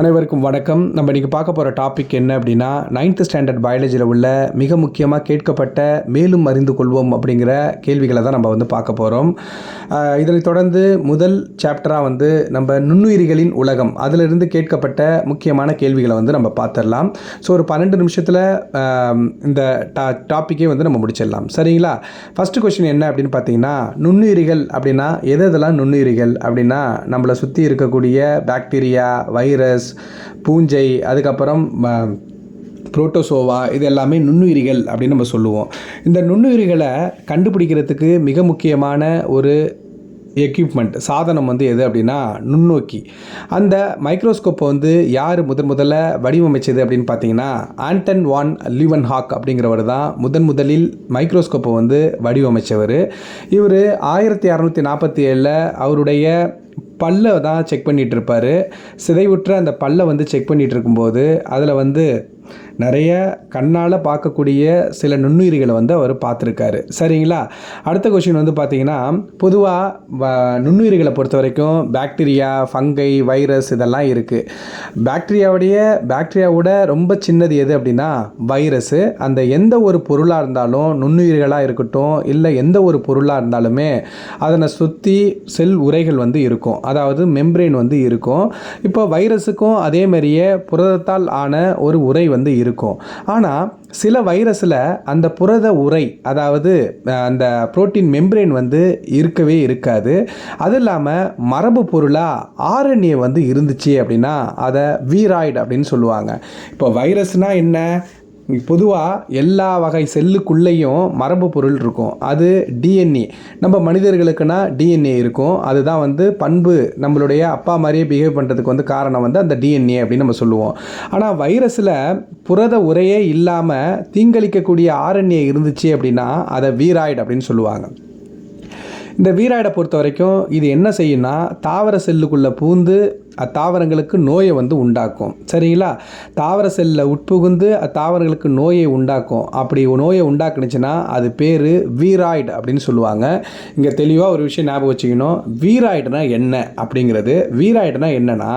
அனைவருக்கும் வணக்கம். நம்ம இன்றைக்கி பார்க்க போகிற டாபிக் என்ன அப்படின்னா நைன்த் ஸ்டாண்டர்ட் பயாலஜியில் உள்ள மிக முக்கியமாக கேட்கப்பட்ட மேலும் அறிந்து கொள்வோம் அப்படிங்கிற கேள்விகளை தான் நம்ம வந்து பார்க்க போகிறோம் இதனைத் தொடர்ந்து முதல் சாப்டராக வந்து நம்ம நுண்ணுயிரிகளின் உலகம் அதிலிருந்து கேட்கப்பட்ட முக்கியமான கேள்விகளை வந்து நம்ம பார்த்துடலாம். ஸோ ஒரு பன்னெண்டு நிமிஷத்தில் இந்த டா டாப்பிக்கே வந்து நம்ம முடிச்சிடலாம். சரிங்களா? ஃபஸ்ட்டு கொஷின் என்ன அப்படின்னு பார்த்தீங்கன்னா நுண்ணுயிரிகள் அப்படின்னா எது எதெல்லாம் நுண்ணுயிரிகள் அப்படின்னா நம்மளை சுற்றி இருக்கக்கூடிய பாக்டீரியா வைரஸ் பூஞ்சை அதுக்கப்புறம் ம- புரோட்டோசோவா இது எல்லாமே நுண்ணுயிரிகள் அப்படின்னு நம்ம சொல்லுவோம். இந்த நுண்ணுயிரிகளை கண்டுபிடிக்கிறதுக்கு மிக முக்கியமான ஒரு எக்யூப்மெண்ட் சாதனம் வந்து எது அப்படின்னா நுண்ணோக்கி. அந்த மைக்ரோஸ்கோப்பை வந்து யார் முதன் முதல்ல வடிவமைச்சது அப்படின்னு பார்த்தீங்கன்னா ஆண்டன் வான் லிவன் ஹாக் அப்படிங்கிறவர் தான் முதன் முதலில் மைக்ரோஸ்கோப்பை வந்து வடிவமைச்சவர். இவர் ஆயிரத்தி அறநூற்றி நாற்பத்தி ஏழில் அவருடைய பல்லை தான் செக் பண்ணிகிட்டு இருப்பார். சிதைவுற்ற அந்த பல்லை வந்து செக் பண்ணிகிட்டு இருக்கும்போது அதில் வந்து நிறைய கண்ணால் பார்க்கக்கூடிய சில நுண்ணுயிரிகளை வந்து அவர் பார்த்துருக்காரு. சரிங்களா? அடுத்த கொஷின் வந்து பார்த்தீங்கன்னா பொதுவாக நுண்ணுயிரிகளை பொறுத்த வரைக்கும் பாக்டீரியா ஃபங்கை வைரஸ் இதெல்லாம் இருக்குது பாக்டீரியாவுடைய பாக்டீரியாவோட ரொம்ப சின்னது எது அப்படின்னா வைரஸு அந்த எந்த ஒரு பொருளாக இருந்தாலும் நுண்ணுயிர்களாக இருக்கட்டும் இல்லை எந்த ஒரு பொருளாக இருந்தாலுமே அதனை சுற்றி செல் உரைகள் வந்து இருக்கும். அதாவது மெம்ப்ரெயின் வந்து இருக்கும். இப்போ வைரஸுக்கும் அதே மாதிரியே புரதத்தால் ஆன ஒரு உரை வந்து வந்து இருக்கும். ஆனால் சில வைரஸில் அந்த புரத உரை அதாவது அந்த புரோட்டீன் மெம்ப்ரெயின் வந்து இருக்கவே இருக்காது. அது இல்லாமல் மரபு பொருளாக ஆர்என்ஏ வந்து இருந்துச்சு அப்படின்னா அதை வீராய்டு அப்படின்னு சொல்லுவாங்க. இப்போ வைரஸ்னால் என்ன? பொதுவாக எல்லா வகை செல்லுக்குள்ளேயும் மரபு பொருள் இருக்கும். அது டிஎன்ஏ நம்ம மனிதர்களுக்குன்னா டிஎன்ஏ இருக்கும். அதுதான் வந்து பண்பு. நம்மளுடைய அப்பா மாதிரியே பிஹேவ் பண்ணுறதுக்கு வந்து காரணம் வந்து அந்த டிஎன்ஏ அப்படின்னு நம்ம சொல்லுவோம். ஆனால் வைரஸில் புரத உரையே இல்லாமல் தீங்களிக்கக்கூடிய ஆர்என்ஏ இருந்துச்சு அப்படின்னா அதை வீராய்டு அப்படின்னு சொல்லுவாங்க. இந்த வீராய்டை பொறுத்த வரைக்கும் இது என்ன செய்யும்னா தாவர செல்லுக்குள்ளே பூந்து அத்தாவரங்களுக்கு நோயை வந்து உண்டாக்கும். சரிங்களா? தாவர செல்லில் உட்புகுந்து அத்தாவரங்களுக்கு நோயை உண்டாக்கும். அப்படி நோயை உண்டாக்குனுச்சுன்னா அது பேர் வீராய்டு அப்படின்னு சொல்லுவாங்க. இங்கே தெளிவாக ஒரு விஷயம் ஞாபகம் வச்சுக்கணும். வீராய்டுனா என்ன அப்படிங்கிறது? வீராய்டுனா என்னென்னா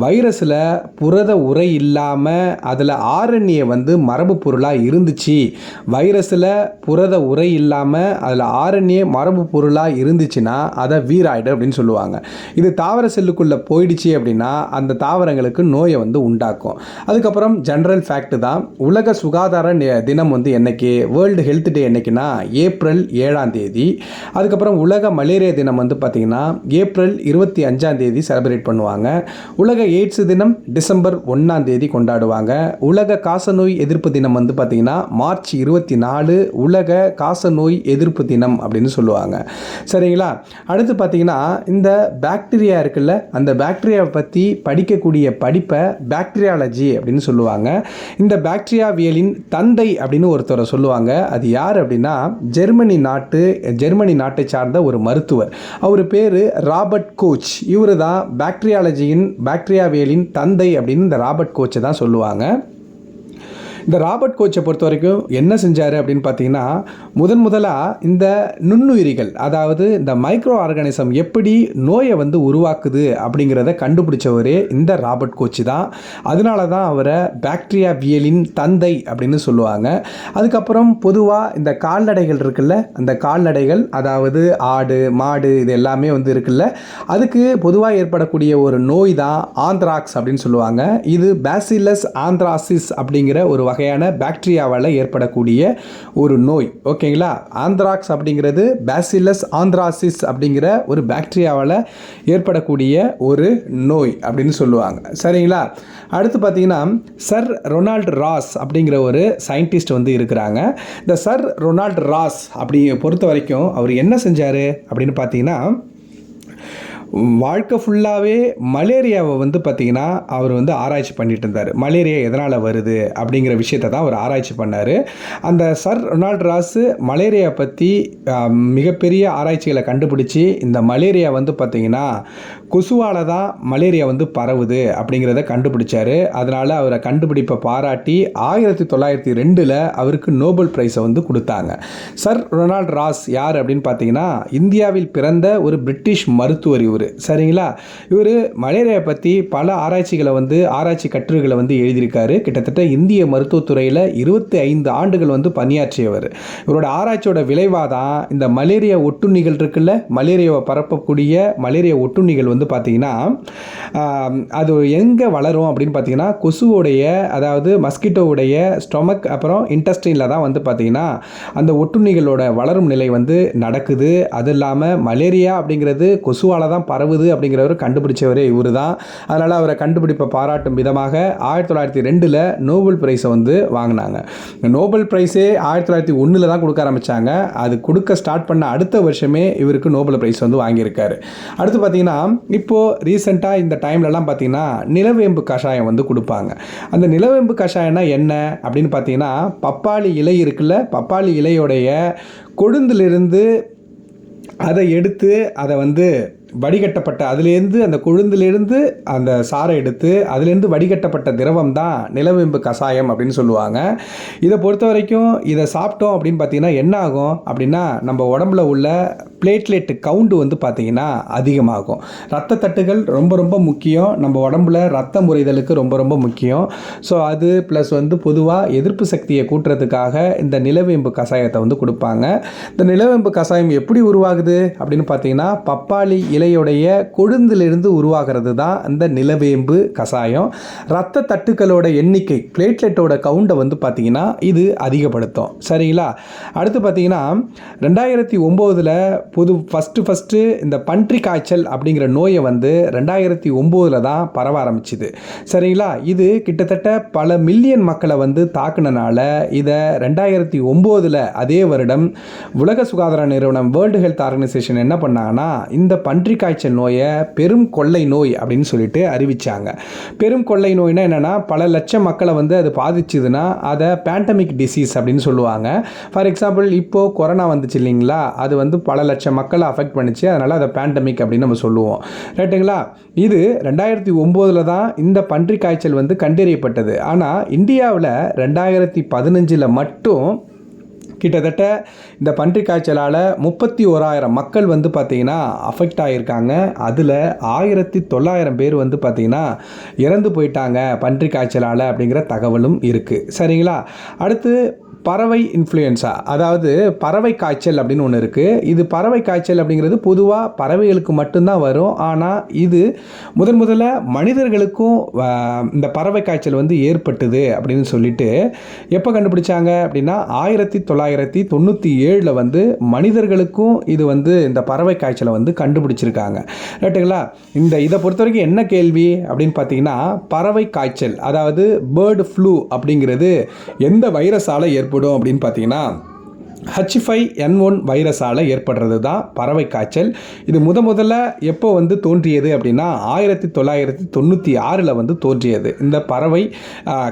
வைரஸில் புரத உரை இல்லாமல் அதில் ஆர்என்ஏ வந்து மரபு பொருளாக இருந்துச்சு. வைரஸில் புரத உரை இல்லாமல் அதில் ஆர்என்ஏ மரபு பொருளாக இருந்துச்சுன்னா அதை வீராய்டு அப்படின்னு சொல்லுவாங்க. இது தாவர செல்லுக்குள்ளே போயிடுச்சு அப்படின்னா அந்த தாவரங்களுக்கு நோயை வந்து உண்டாக்கும். அதுக்கப்புறம் ஜென்ரல் ஃபேக்ட் தான் உலக சுகாதார நி- தினம் வந்து என்னைக்கு வேர்ல்டு ஹெல்த் டே என்னைக்குன்னா ஏப்ரல் ஏழாம் தேதி. அதுக்கப்புறம் உலக மலேரியா தினம் வந்து பார்த்திங்கன்னா ஏப்ரல் இருபத்தி அஞ்சாம் தேதி செலிப்ரேட் பண்ணுவாங்க. உலக எய்ட்ஸ் தினம் டிசம்பர் ஒன்றாம் தேதி கொண்டாடுவாங்க. உலக காசநோய் எதிர்ப்பு தினம் வந்து பார்த்திங்கன்னா மார்ச் இருபத்தி நாலு உலக காசநோய் எதிர்ப்பு தினம் அப்படின்னு சொல்லுவாங்க. சரிங்களா? அடுத்து பார்த்தீங்கன்னா இந்த பாக்டீரியா இருக்குல்ல அந்த பாக்டீரியாவை பற்றி படிக்கக்கூடிய படிப்பை பாக்டீரியாலஜி அப்படின்னு சொல்லுவாங்க. இந்த பாக்டீரியாவியலின் தந்தை அப்படின்னு ஒருத்தரை சொல்லுவாங்க. அது யார் அப்படின்னா ஜெர்மனி நாட்டு ஜெர்மனி நாட்டை சார்ந்த ஒரு மருத்துவர். அவர் பேர் ராபர்ட் கோச். இவர் தான் பாக்டீரியாலஜியின் பாக்டீரியாவியலின் தந்தை அப்படின்னு இந்த ராபர்ட் கோச்சை தான் சொல்லுவாங்க. இந்த ராபர்ட் கோச்சை பொறுத்த வரைக்கும் என்ன செஞ்சார் அப்படின்னு பார்த்தீங்கன்னா முதன் முதலாக இந்த நுண்ணுயிரிகள் அதாவது இந்த மைக்ரோ ஆர்கானிசம் எப்படி நோயை வந்து உருவாக்குது அப்படிங்கிறத கண்டுபிடிச்சவரே இந்த ராபர்ட் கோச்சு தான். அதனால தான் அவரை பாக்டீரியாவியலின் தந்தை அப்படின்னு சொல்லுவாங்க. அதுக்கப்புறம் பொதுவாக இந்த கால்நடைகள் இருக்குல்ல அந்த கால்நடைகள் அதாவது ஆடு மாடு இது எல்லாமே வந்து இருக்குல்ல அதுக்கு பொதுவாக ஏற்படக்கூடிய ஒரு நோய் தான் ஆந்த்ராக்ஸ் அப்படின்னு சொல்லுவாங்க. இது பேசிலஸ் ஆந்த்ராசிஸ் அப்படிங்கிற ஒரு வகையான பாக்டீரியாவால் ஏற்படக்கூடிய ஒரு நோய். ஓகேங்களா? ஆந்த்ராக்ஸ் அப்படிங்கிறது பேசிலஸ் ஆந்த்ராசிஸ் அப்படிங்கிற ஒரு பாக்டீரியாவால் ஏற்படக்கூடிய ஒரு நோய் அப்படின்னு சொல்லுவாங்க. சரிங்களா? அடுத்து பார்த்தீங்கன்னா சர் ரொனால்ட் ராஸ் அப்படிங்கிற ஒரு சயின்டிஸ்ட் வந்து இருக்கிறாங்க. இந்த சர் ரொனால்ட் ராஸ் அப்படி பொறுத்த வரைக்கும் அவர் என்ன செஞ்சார் அப்படின்னு பார்த்தீங்கன்னா வாழ்க்கை ஃபுல்லாகவே மலேரியாவை வந்து பார்த்திங்கன்னா அவர் வந்து ஆராய்ச்சி பண்ணிட்டு இருந்தார். மலேரியா எதனால் வருது அப்படிங்கிற விஷயத்தை தான் அவர் ஆராய்ச்சி பண்ணார். அந்த சர் ரொனால்ட் ராஸு மலேரியா பற்றி மிகப்பெரிய ஆராய்ச்சிகளை கண்டுபிடிச்சி இந்த மலேரியா வந்து பார்த்திங்கன்னா கொசுவால் தான் மலேரியா வந்து பரவுது அப்படிங்கிறத கண்டுபிடிச்சார். அதனால் அவரை கண்டுபிடிப்பை பாராட்டி ஆயிரத்தி தொள்ளாயிரத்தி ரெண்டில் அவருக்கு நோபல் ப்ரைஸை வந்து கொடுத்தாங்க. சர் ரொனால்ட் ராஸ் யார் அப்படின்னு பார்த்தீங்கன்னா இந்தியாவில் பிறந்த ஒரு பிரிட்டிஷ் மருத்துவர் இவர். சரிங்களா? இவர் மலேரியா பற்றி பல ஆராய்ச்சிகளை வந்து ஆராய்ச்சி கட்டுரைகளை வந்து எழுதியிருக்காரு. கிட்டத்தட்ட இந்திய மருத்துவத்துறையில் இருபத்தி ஐந்து ஆண்டுகள் வந்து பணியாற்றியவர். இவரோட ஆராய்ச்சியோட விளைவாக தான் இந்த மலேரியா ஒட்டுண்ணிகள் இருக்குல்ல? மலேரியாவை பரப்பக்கூடிய மலேரியா ஒட்டுண்ணிகள் வந்து பார்த்திங்கன்னா அது எங்கே வளரும் அப்படின்னு பார்த்தீங்கன்னா கொசுவோடைய அதாவது மஸ்கிட்டோவுடைய ஸ்டொமக் அப்புறம் இன்டஸ்டைனில் தான் வந்து பார்த்திங்கன்னா அந்த ஒட்டுண்ணிகளோட வளரும் நிலை வந்து நடக்குது. அது இல்லாமல் மலேரியா அப்படிங்கிறது கொசுவால் தான் பரவுது அப்படிங்கிறவர் கண்டுபிடிச்சவரே இவர் தான் அதனால் அவரை கண்டுபிடிப்பை பாராட்டும் விதமாக ஆயிரத்தி தொள்ளாயிரத்தி ரெண்டில் நோபல் பிரைஸை வந்து வாங்கினாங்க. இந்த நோபல் பிரைஸே ஆயிரத்தி தொள்ளாயிரத்தி ஒன்றில் தான் கொடுக்க ஆரம்பித்தாங்க அது கொடுக்க ஸ்டார்ட் பண்ண அடுத்த வருஷமே இவருக்கு நோபல் பிரைஸ் வந்து வாங்கியிருக்காரு. அடுத்து பார்த்தீங்கன்னா இப்போது ரீசெண்டாக இந்த டைம்லலாம் பார்த்தீங்கன்னா நிலவேம்பு கஷாயம் வந்து கொடுப்பாங்க. அந்த நிலவேம்பு கஷாயம்னா என்ன அப்படின்னு பார்த்தீங்கன்னா பப்பாளி இலை இருக்குல்ல பப்பாளி இலையோடைய கொழுந்திலிருந்து அதை எடுத்து அதை வந்து வடிகட்டப்பட்ட அதுலேருந்து அந்த கொழுந்திலிருந்து அந்த சாறை எடுத்து அதுலேருந்து வடிகட்டப்பட்ட திரவம் தான் நிலவேம்பு கஷாயம் அப்படின்னு சொல்லுவாங்க. இதை பொறுத்த வரைக்கும் இதை சாப்பிட்டோம் அப்படின்னு பார்த்தீங்கன்னா என்ன ஆகும் அப்படின்னா நம்ம உடம்புல உள்ள பிளேட்லெட் கவுண்டு வந்து பார்த்தீங்கன்னா அதிகமாகும். ரத்த தட்டுகள் ரொம்ப ரொம்ப முக்கியம். நம்ம உடம்புல ரத்த முறைதலுக்கு ரொம்ப ரொம்ப முக்கியம். ஸோ அது ப்ளஸ் வந்து பொதுவாக எதிர்ப்பு சக்தியை கூட்டுறதுக்காக இந்த நிலவேம்பு கஷாயத்தை வந்து கொடுப்பாங்க. இந்த நிலவேம்பு கஷாயம் எப்படி உருவாகுது அப்படின்னு பார்த்தீங்கன்னா பப்பாளி இலையுடைய கொழுந்திலிருந்து உருவாகிறது தான் இந்த நிலவேம்பு கஷாயம் ரத்த தட்டுக்களோட எண்ணிக்கை பிளேட்லெட்டோட கவுண்டை வந்து பார்த்தீங்கன்னா இது அதிகப்படுத்தும். சரிங்களா? அடுத்து பார்த்திங்கன்னா ரெண்டாயிரத்தி ஒம்போதில் புது ஃபஸ்ட்டு ஃபஸ்ட்டு இந்த பன்றி காய்ச்சல் அப்படிங்கிற நோயை வந்து ரெண்டாயிரத்தி ஒம்போதில் தான் பரவ ஆரம்பிச்சுது. சரிங்களா? இது கிட்டத்தட்ட பல மில்லியன் மக்களை வந்து தாக்குனனால இதை ரெண்டாயிரத்தி ஒம்போதில் அதே வருடம் உலக சுகாதார நிறுவனம் வேர்ல்டு ஹெல்த் ஆர்கனைசேஷன் என்ன பண்ணாங்கன்னா இந்த பன்றி காய்ச்சல் நோயை பெரும் கொள்ளை நோய் அப்படின்னு சொல்லிட்டு அறிவித்தாங்க பெரும் கொள்ளை நோய்னா என்னென்னா பல லட்சம் மக்களை வந்து அது பாதிச்சுதுன்னா அதை பேண்டமிக் டிசீஸ் அப்படின்னு சொல்லுவாங்க. ஃபார் எக்ஸாம்பிள் இப்போது கொரோனா வந்துச்சு இல்லைங்களா? அது வந்து பல லட்சம் மக்களை அஃபெக்ட் பண்ணிச்சு. அதனால் அதை பேண்டமிக் அப்படின்னு நம்ம சொல்லுவோம். ரைட்டுங்களா இது ரெண்டாயிரத்தி ஒம்போதில் தான் இந்த பன்றி காய்ச்சல் வந்து கண்டறியப்பட்டது. ஆனால் இந்தியாவில் ரெண்டாயிரத்தி பதினஞ்சில் மட்டும் கிட்டத்தட்ட இந்த பன்றி காய்ச்சலால் முப்பத்தி ஓராயிரம் மக்கள் வந்து பார்த்திங்கன்னா அஃபெக்ட் ஆகியிருக்காங்க அதில் ஆயிரத்தி தொள்ளாயிரம் பேர் வந்து பார்த்திங்கன்னா இறந்து போயிட்டாங்க பன்றி காய்ச்சலால் அப்படிங்கிற தகவலும் இருக்குது சரிங்களா? அடுத்து பறவை இன்ஃப்ளூயன்ஸா அதாவது பறவை காய்ச்சல் அப்படின்னு ஒன்று இருக்குது இது பறவை காய்ச்சல் அப்படிங்கிறது பொதுவாக பறவைகளுக்கு மட்டும்தான் வரும். ஆனால் இது முதன் முதல்ல மனிதர்களுக்கும் இந்த பறவை காய்ச்சல் வந்து ஏற்பட்டுது அப்படின்னு சொல்லிட்டு எப்போ கண்டுபிடிச்சாங்க அப்படின்னா ஆயிரத்தி தொள்ளாயிரத்தி தொண்ணூற்றி ஏழில் வந்து மனிதர்களுக்கும் இது வந்து இந்த பறவை காய்ச்சலை வந்து கண்டுபிடிச்சிருக்காங்க. ரைட்டுங்களா இந்த இதை பொறுத்த வரைக்கும் என்ன கேள்வி? அப்படின்னு பார்த்தீங்கன்னா பறவை காய்ச்சல் அதாவது பேர்டு ஃப்ளூ அப்படிங்கிறது எந்த வைரஸால் ஏற்படும் அப்படின்னு பார்த்தீங்கன்னா ஹச் ஃபைவ் என் ஒன் வைரஸால் ஏற்படுறது தான் பறவை காய்ச்சல். இது முத முதல்ல எப்போ வந்து தோன்றியது அப்படின்னா ஆயிரத்தி தொள்ளாயிரத்தி தொண்ணூற்றி ஆறில் வந்து தோன்றியது. இந்த பறவை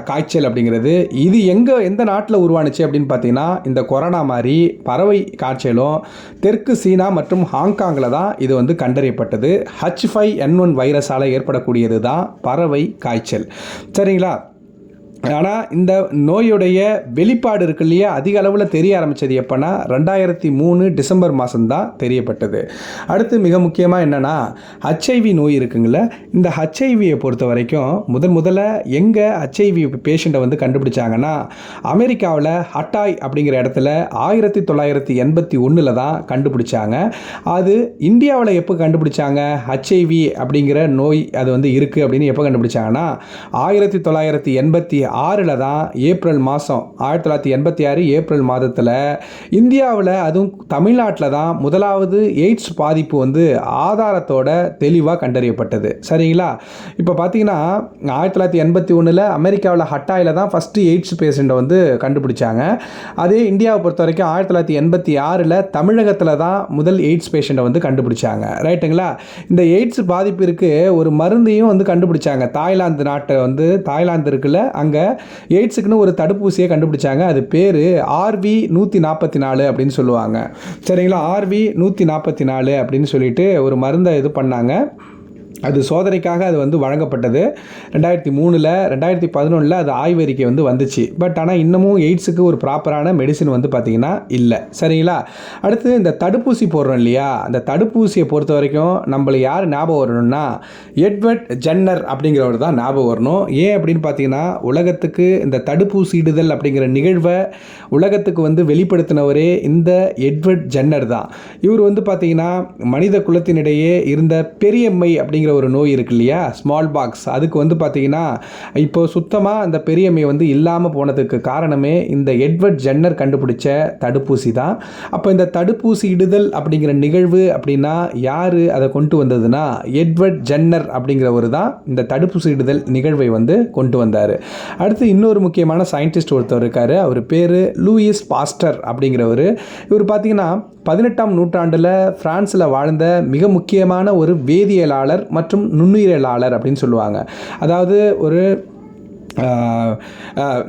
காய்ச்சல் அப்படிங்கிறது. இது எங்கே எந்த நாட்டில் உருவானுச்சு அப்படின்னு பார்த்தீங்கன்னா இந்த கொரோனா மாதிரி பறவை காய்ச்சலும் தெற்கு சீனா மற்றும் ஹாங்காங்கில் தான் இது வந்து கண்டறியப்பட்டது. ஹச் ஃபைவ் என் ஒன் வைரஸால் ஏற்படக்கூடியது தான் பறவை காய்ச்சல். சரிங்களா? ஆனால் இந்த நோயுடைய வெளிப்பாடு இருக்கு இல்லையா? அதிக அளவில் தெரிய ஆரம்பித்தது எப்போனா ரெண்டாயிரத்தி மூணு டிசம்பர் மாதம்தான் தெரியப்பட்டது. அடுத்து மிக முக்கியமாக என்னென்னா ஹச்ஐவி நோய் இருக்குங்கள இந்த ஹச்ஐவியை பொறுத்த வரைக்கும் முதன் முதல்ல எங்கே ஹச்ஐவி பேஷண்ட்டை வந்து கண்டுபிடிச்சாங்கன்னா அமெரிக்காவில் ஹட்டாய் அப்படிங்கிற இடத்துல ஆயிரத்தி தொள்ளாயிரத்தி எண்பத்தி ஒன்றில் தான் கண்டுபிடிச்சாங்க. அது இந்தியாவில் எப்போ கண்டுபிடிச்சாங்க ஹச்ஐவி அப்படிங்கிற நோய் அது வந்து இருக்குது அப்படின்னு எப்போ கண்டுபிடிச்சாங்கன்னா ஆயிரத்தி தொள்ளாயிரத்தி எண்பத்தி ஆறில் தான் ஏப்ரல் மாதம் ஆயிரத்தி தொள்ளாயிரத்தி எண்பத்தி ஆறு ஏப்ரல் மாதத்தில் இந்தியாவில் அதுவும் தமிழ்நாட்டில் தான் முதலாவது எய்ட்ஸ் பாதிப்பு வந்து ஆதாரத்தோட தெளிவாக கண்டறியப்பட்டது. சரிங்களா? இப்போ பார்த்தீங்கன்னா ஆயிரத்தி தொள்ளாயிரத்தி எண்பத்தி ஒன்றில் அமெரிக்காவில் ஹட்டாயில் தான் ஃபஸ்ட்டு எய்ட்ஸ் பேஷண்ட்டை வந்து கண்டுபிடிச்சாங்க. அதே இந்தியாவை பொறுத்த வரைக்கும் ஆயிரத்தி தொள்ளாயிரத்தி எண்பத்தி ஆறில் தமிழகத்தில் தான் முதல் எய்ட்ஸ் பேஷண்ட்டை வந்து கண்டுபிடிச்சாங்க. ரைட்டுங்களா? இந்த எய்ட்ஸ் பாதிப்பிற்கு ஒரு மருந்தையும் வந்து கண்டுபிடிச்சாங்க. தாய்லாந்து நாட்டை வந்து தாய்லாந்து இருக்குல்ல அங்கே எய்ட்ஸுக்குன்னு ஒரு தடுப்பூசியை கண்டுபிடிச்சாங்க. அது பேர் ஆர்வி நூற்றி நாற்பத்தி நாலு அப்படின்னு சொல்லுவாங்க. சரிங்களா? ஆர்வி நூற்றி நாற்பத்தி நாலு அப்படின்னு சொல்லிட்டு ஒரு மருந்தை இது பண்ணாங்க. அது சோதனைக்காக அது வந்து வழங்கப்பட்டது. ரெண்டாயிரத்தி மூணில் ரெண்டாயிரத்தி பதினொன்றில் அது ஆய்வறிக்கை வந்து வந்துச்சு. பட் ஆனால் இன்னமும் எய்ட்ஸுக்கு ஒரு ப்ராப்பரான மெடிசின் வந்து பார்த்திங்கன்னா இல்லை. சரிங்களா? அடுத்து இந்த தடுப்பூசி போடுறோம் இல்லையா? அந்த தடுப்பூசியை பொறுத்த வரைக்கும் நம்மளை யார் ஞாபகம் வரணும்னா எட்வர்ட் ஜென்னர் அப்படிங்கிறவர் தான் ஞாபகம் வரணும். ஏன் அப்படின்னு பார்த்தீங்கன்னா உலகத்துக்கு இந்த தடுப்பூசி இடுதல் அப்படிங்கிற நிகழ்வை உலகத்துக்கு வந்து வெளிப்படுத்தினவரே இந்த எட்வர்ட் ஜென்னர் தான். இவர் வந்து பார்த்தீங்கன்னா மனித குலத்தினிடையே இருந்த பெரியம்மை அப்படிங்கிற ஒரு நோய் இருக்கு இல்லையா? ஸ்மால் பாக்ஸ் அதுக்கு வந்து பார்த்தீங்கன்னா இப்போ சுத்தமாக அந்த பெரியமை வந்து இல்லாமல் போனதுக்கு காரணமே இந்த எட்வர்ட் ஜென்னர் கண்டுபிடிச்ச தடுப்பூசி தான். அப்போ இந்த தடுப்பூசி இடுதல் அப்படிங்கிற நிகழ்வு அப்படின்னா யார் அதை கொண்டு வந்ததுன்னா எட்வர்ட் ஜென்னர் அப்படிங்கிறவர் தான் இந்த தடுப்பூசி இடுதல் நிகழ்வை வந்து கொண்டு வந்தார். அடுத்து இன்னொரு முக்கியமான சயின்டிஸ்ட் ஒருத்தர் இருக்கார். அவர் பேர் லூயிஸ் பாஸ்டர் அப்படிங்கிறவர். இவர் பார்த்தீங்கன்னா பதினெட்டாம் நூற்றாண்டில் பிரான்ஸில் வாழ்ந்த மிக முக்கியமான ஒரு வேதியியலாளர் மற்றும் நுண்ணுயிரியலாளர் அப்படின்னு சொல்லுவாங்க. அதாவது ஒரு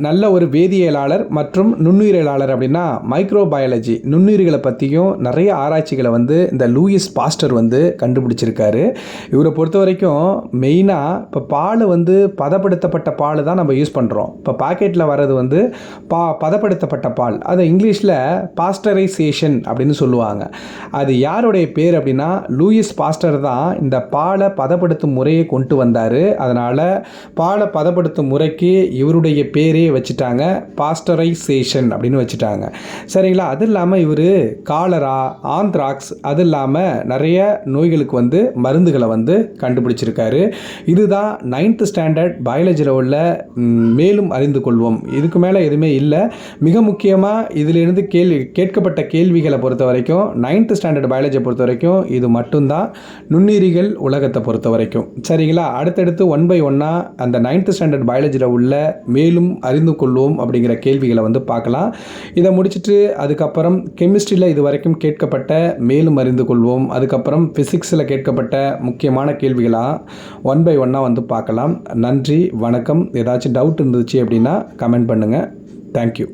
நல்ல ஒரு வேதியியலாளர் மற்றும் நுண்ணுயிரியலாளர் அப்படின்னா மைக்ரோபயாலஜி நுண்ணுயிர்களை பற்றியும் நிறைய ஆராய்ச்சிகளை வந்து இந்த லூயிஸ் பாஸ்டர் வந்து கண்டுபிடிச்சிருக்காரு. இவரை பொறுத்த வரைக்கும் மெயினாக இப்போ பால் வந்து பதப்படுத்தப்பட்ட பால் தான் நம்ம யூஸ் பண்ணுறோம் இப்போ பாக்கெட்டில் வர்றது வந்து பா பதப்படுத்தப்பட்ட பால். அது இங்கிலீஷில் பாஸ்டரைசேஷன் அப்படின்னு சொல்லுவாங்க. அது யாருடைய பேர் அப்படின்னா லூயிஸ் பாஸ்டர் தான் இந்த பாலை பதப்படுத்தும் முறையை கொண்டு வந்தார். அதனால் பாலை பதப்படுத்தும் முறைக்கு இவருடைய பேரே வச்சுட்டாங்க பாஸ்டரைசேஷன் அப்படின்னு வச்சுட்டாங்க. சரிங்களா? அது இல்லாமல் இவர் காலரா ஆந்த்ராக்ஸ் அது இல்லாமல் நிறைய நோய்களுக்கு வந்து மருந்துகளை வந்து கண்டுபிடிச்சிருக்காரு. இதுதான் நைன்த் ஸ்டாண்டர்ட் பயாலஜியில் உள்ள மேலும் அறிந்து கொள்வோம். இதுக்கு மேலே எதுவுமே இல்லை. மிக முக்கியமாக இதிலிருந்து கேள்வி கேட்கப்பட்ட கேள்விகளை பொறுத்த வரைக்கும் நைன்த் ஸ்டாண்டர்ட் பயாலஜியை பொறுத்த வரைக்கும் இது மட்டும்தான். நுண்ணுயிரிகள் உலகத்தை பொறுத்த வரைக்கும். சரிங்களா? அடுத்தடுத்து ஒன் பை ஒன்னாக அந்த நைன்த் ஸ்டாண்டர்ட் பயாலஜியில் உள்ள மேலும் அறிந்து கொள்வோம் அப்படிங்கிற கேள்விகளை வந்து பார்க்கலாம். இதை முடிச்சுட்டு அதுக்கப்புறம் கெமிஸ்ட்ரியில் இது வரைக்கும் கேட்கப்பட்ட மேலும் அறிந்து கொள்வோம். அதுக்கப்புறம் ஃபிசிக்ஸில் கேட்கப்பட்ட முக்கியமான கேள்விகளாக ஒன் பை ஒன்னாக வந்து பார்க்கலாம். நன்றி வணக்கம். ஏதாச்சும் டவுட் இருந்துச்சு அப்படின்னா கமெண்ட் பண்ணுங்கள் தேங்க்யூ